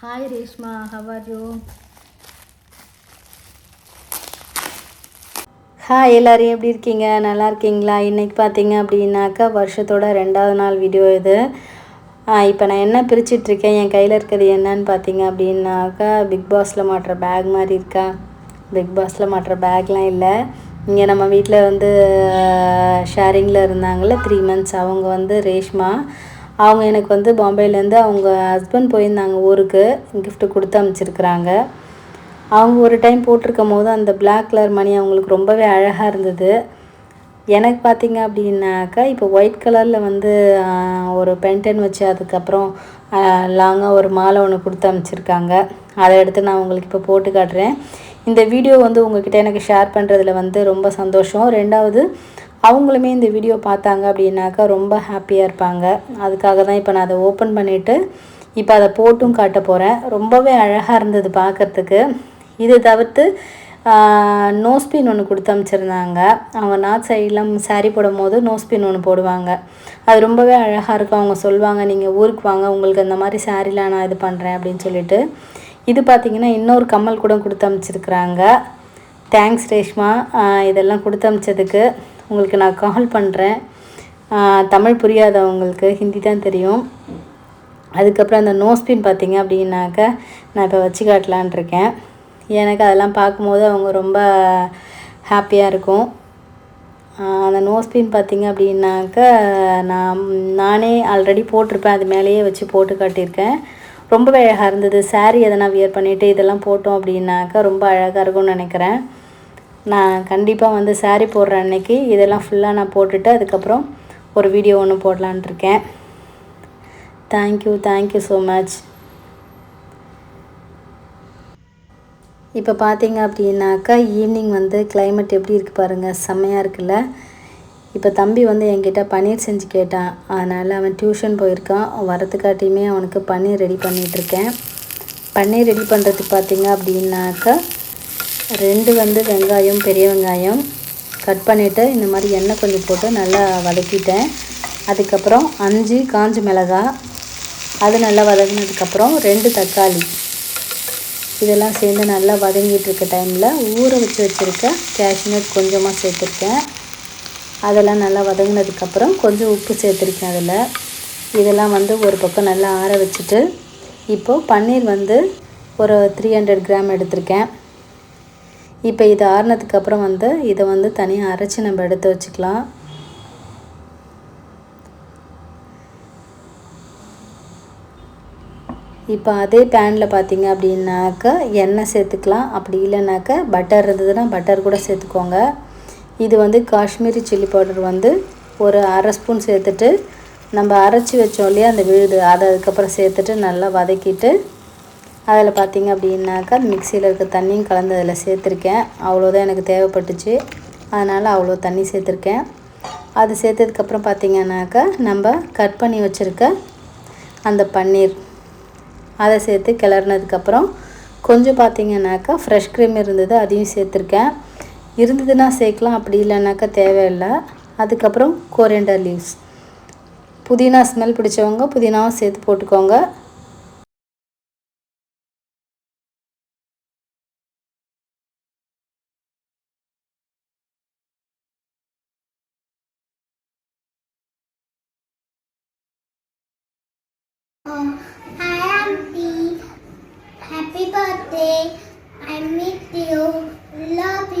Hi Reshma how you hi எல்லோரும் எப்படி இருக்கீங்க? நல்லா இருக்கீங்களா? இன்றைக்கி பார்த்தீங்க அப்படின்னாக்கா வருஷத்தோட ரெண்டாவது நாள் வீடியோ இது. இப்போ நான் என்ன பிரிச்சிட்ருக்கேன் என் கையில் இருக்கிறது என்னன்னு பார்த்தீங்க அப்படின்னாக்கா பிக் பாஸில் மாட்டுற பேக் மாதிரி இருக்கா? பிக் பாஸில் மாட்டுற பேக்லாம் இல்லை. இங்கே நம்ம வீட்டில் வந்து ஷேரிங்கில் இருந்தாங்கள்ல த்ரீ மந்த்ஸ் அவங்க வந்து ரேஷ்மா. அவங்க எனக்கு வந்து பாம்பேலேருந்து அவங்க ஹஸ்பண்ட் போயிருந்தாங்க ஊருக்கு கிஃப்ட்டு கொடுத்து அனுப்பிச்சிருக்கிறாங்க அவங்க ஒரு டைம் போட்டிருக்கும் போது அந்த பிளாக் கலர் மணி அவங்களுக்கு ரொம்பவே அழகாக இருந்தது. எனக்கு பார்த்தீங்க அப்படின்னாக்கா இப்போ ஒயிட் கலரில் வந்து ஒரு பென்டன் வச்சு அதுக்கப்புறம் லாங்காக ஒரு மாலை ஒன்று கொடுத்து அனுப்பிச்சிருக்காங்க அதை எடுத்து நான் உங்களுக்கு இப்போ போட்டு காட்டுறேன். இந்த வீடியோ வந்து உங்ககிட்ட எனக்கு ஷேர் பண்ணுறதுல வந்து ரொம்ப சந்தோஷம். ரெண்டாவது அவங்களுமே இந்த வீடியோ பார்த்தாங்க அப்படின்னாக்கா ரொம்ப ஹாப்பியாக இருப்பாங்க. அதுக்காக தான் இப்போ நான் அதை ஓப்பன் பண்ணிவிட்டு இப்போ அதை போட்டும் காட்ட போகிறேன் ரொம்பவே அழகாக இருந்தது பார்க்கறதுக்கு. இதை தவிர்த்து நோஸ்பின் ஒன்று கொடுத்து அமைச்சிருந்தாங்க. அவங்க நார்த் சைட்லாம் saree போடும் போது நோஸ்பின் ஒன்று போடுவாங்க. அது ரொம்பவே அழகாக இருக்கும். அவங்க சொல்லுவாங்க நீங்கள் ஊருக்கு வாங்க. உங்களுக்கு அந்த மாதிரி சாரீலாம் நான் இது பண்ணுறேன் அப்படின்னு சொல்லிட்டு. இது பார்த்தீங்கன்னா இன்னொரு கம்மல் கூட கொடுத்து அமைச்சிருக்கிறாங்க. தேங்க்ஸ் ரேஷ்மா. இதெல்லாம் கொடுத்து அமைச்சதுக்கு. உங்களுக்கு நான் கால் பண்ணுறேன் தமிழ் புரியாதவங்களுக்கு ஹிந்தி தான் தெரியும். அதுக்கப்புறம் அந்த நோஸ்பின் பார்த்தீங்க அப்படின்னாக்க நான் இப்போ வச்சு காட்டலான் இருக்கேன். எனக்கு அதெல்லாம் பார்க்கும்போது அவங்க ரொம்ப ஹாப்பியாக இருக்கும். அந்த நோஸ்பின் பார்த்தீங்க அப்படின்னாக்க நான் நானே ஆல்ரெடி போட்டிருப்பேன். அது மேலேயே வச்சு போட்டு காட்டியிருக்கேன். ரொம்பவே அழகாக இருந்தது. saree எதனா வியர் பண்ணிவிட்டு இதெல்லாம் போட்டோம் அப்படின்னாக்கா ரொம்ப அழகாக இருக்கும்னு நினைக்கிறேன். நான் கண்டிப்பாக வந்து சாரீ போடுற அன்னைக்கு இதெல்லாம் ஃபுல்லாக நான் போட்டுட்டு அதுக்கப்புறம் ஒரு வீடியோ ஒன்று போடலான்ட்டு இருக்கேன். தேங்க்யூ தேங்க்யூ ஸோ மச் இப்போ பார்த்தீங்க அப்படின்னாக்கா ஈவினிங் வந்து கிளைமேட் எப்படி இருக்குது பாருங்கள் செம்மையாக இருக்குல்ல. இப்போ தம்பி வந்து என்கிட்ட பன்னீர் செஞ்சு கேட்டான். அதனால் அவன் டியூஷன் போயிருக்கான். வரத்துக்காட்டியுமே அவனுக்கு பன்னீர் ரெடி பண்ணிகிட்ருக்கேன் பன்னீர் ரெடி பண்ணுறதுக்கு பார்த்தீங்க அப்படின்னாக்கா ரெண்டு வந்து வெங்காயம் பெரிய வெங்காயம். கட் பண்ணிவிட்டு இந்த மாதிரி எண்ணெய் கொஞ்சம் போட்டு நல்லா வதக்கிட்டேன். அதுக்கப்புறம் அஞ்சு காஞ்ச மிளகாய். அது நல்லா வதங்கினதுக்கப்புறம் ரெண்டு தக்காளி. இதெல்லாம் சேர்ந்து நல்லா வதங்கிட்டு இருக்க டைமில் ஊற வச்சு வச்சுருக்க கேஷ்நட் கொஞ்சமாக சேர்த்துருக்கேன். அதெல்லாம் நல்லா வதங்கினதுக்கப்புறம் கொஞ்சம் உப்பு சேர்த்துருக்கேன் அதில். இதெல்லாம் வந்து ஒரு பக்கம் நல்லா ஆற வச்சுட்டு இப்போது பன்னீர் வந்து ஒரு த்ரீ ஹண்ட்ரட் கிராம் எடுத்திருக்கேன். இப்போ இது ஆறுனதுக்கப்புறம் வந்து இதை வந்து தனியாக அரைச்சி நம்ம எடுத்து வச்சுக்கலாம். இப்போ அதே பேனில் பார்த்தீங்க அப்படின்னாக்கா எண்ணெய் சேர்த்துக்கலாம். அப்படி இல்லைனாக்கா பட்டர் இருந்ததுன்னா பட்டர் கூட சேர்த்துக்கோங்க. இது வந்து காஷ்மீரி சில்லி பவுடர் வந்து ஒரு அரை ஸ்பூன் சேர்த்துட்டு நம்ம அரைச்சி வச்சோம் இல்லையா அந்த விழுது அதை அதுக்கப்புறம் சேர்த்துட்டு நல்லா வதக்கிட்டு அதில் பார்த்தீங்க அப்படின்னாக்கா மிக்சியில் இருக்க தண்ணியும் கலந்து அதில் சேர்த்துருக்கேன். அவ்வளோதான் எனக்கு தேவைப்பட்டுச்சு. அதனால் அவ்வளோ தண்ணி சேர்த்துருக்கேன். அது சேர்த்ததுக்கப்புறம் பார்த்தீங்கன்னாக்கா நம்ம கட் பண்ணி வச்சுருக்க அந்த பன்னீர் அதை சேர்த்து கிளறினதுக்கப்புறம் கொஞ்சம் பார்த்தீங்கன்னாக்கா ஃப்ரெஷ் க்ரீம் இருந்தது அதையும் சேர்த்துருக்கேன். இருந்ததுன்னா சேர்க்கலாம் அப்படி இல்லைனாக்கா தேவையில்லை. அதுக்கப்புறம் கோரியண்டர் லீவ்ஸ். புதினா ஸ்மெல் பிடிச்சவங்க புதினாவும் சேர்த்து போட்டுக்கோங்க. Oh, I am P. Happy birthday. I meet you. Love